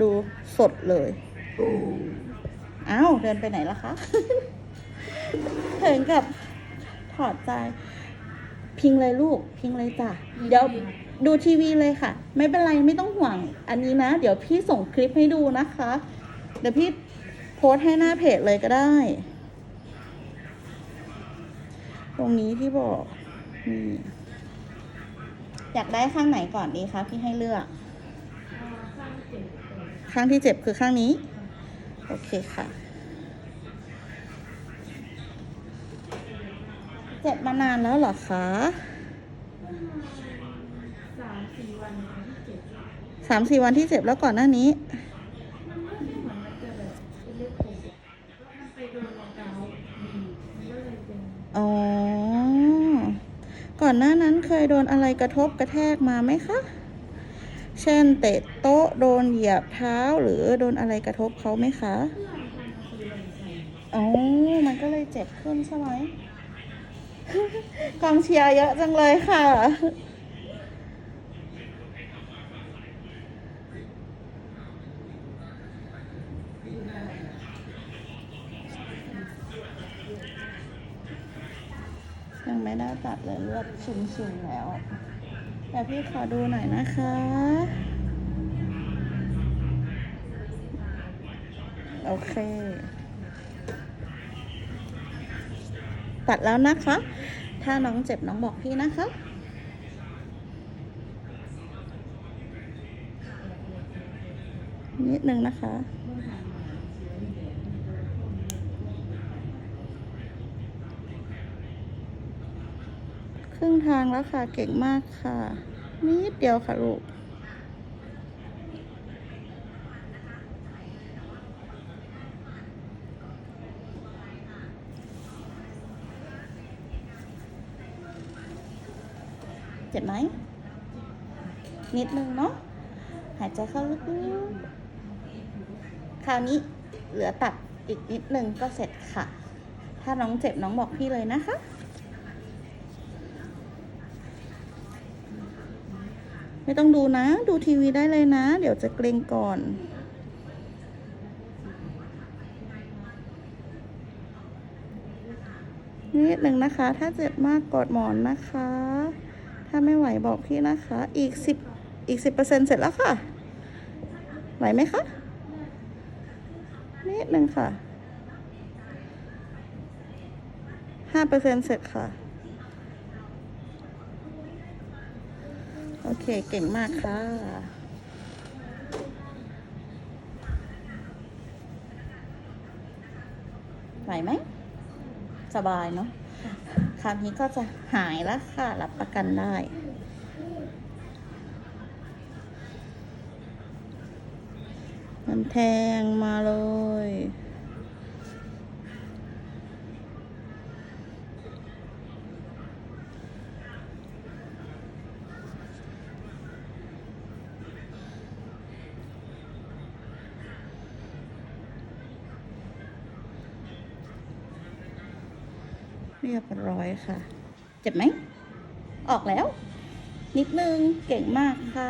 ดูสดเลยอ้าวเดินไปไหนล่ะคะถึงกับถอดใจ พิงเลยลูก พิงเลยจ้ะ เดี๋ยวดูทีวีเลยค่ะ ไม่เป็นไรไม่ต้องห่วง อันนี้นะ เดี๋ยวพี่ส่งคลิปให้ดูนะคะ เดี๋ยวพี่โพสให้หน้าเพจเลยก็ได้ ตรงนี้ที่บอกนี่ อยากได้ข้างไหนก่อนดีคะพี่ให้เลือก ข้างที่เจ็บคือข้างนี้ โอเคค่ะ เจ็บมานานแล้วเหรอคะสามสี่วันที่เจ็บสามสี่วันที่เจ็บแล้วก่อนหน้านี้ไม่เหมือนมันจะแบบเป็นเลือดโผล่มันไปโดนรองเท้าดีมันก็เลยเป็น อ๋อ ก่อนหน้านั้นเคยโดนอะไรกระทบกระแทกมาไหมคะ เช่นเตะโต๊ะโดนเหยียบเท้าหรือโดนอะไรกระทบเขาไหมคะ อ๋อ มันก็เลยเจ็บขึ้นใช่ไหมกองเชียร์เยอะจังเลยค่ะ ยังไม่ได้ตัดเลยเลือดชุ่มๆแล้วแต่พี่ขอดูหน่อยนะคะ โอเค ตัดแล้วนะคะ ถ้าน้องเจ็บน้องบอกพี่นะคะนิดนึงนะคะ ครึ่งทางแล้วค่ะ เก่งมากค่ะ นิดเดียวค่ะลูกเจ็บไหม นิดนึงเนาะ หายใจเข้าลึกๆคราวนี้เหลือตัดอีกนิดนึงก็เสร็จค่ะ ถ้าน้องเจ็บน้องบอกพี่เลยนะคะ ไม่ต้องดูนะ ดูทีวีได้เลยนะ เดี๋ยวจะเกรงก่อนนิดหนึ่งนะคะ ถ้าเจ็บมากกอดหมอนนะคะ ถ้าไม่ไหวบอกพี่นะคะ อีกสิบอีกสิบเปอร์เซ็นเสร็จแล้วค่ะ ไหวไหมคะ นิดหนึ่งค่ะห้าเปอร์เซ็นเสร็จค่ะ โอเค เก่งมากค่ะไหวไหม สบายเนาะคราวนี้ก็จะหายแล้วค่ะ รับประกันได้มันแทงมาเลย เรียบร้อยค่ะ เจ็บไหม ออกแล้ว นิดนึง เก่งมากค่ะ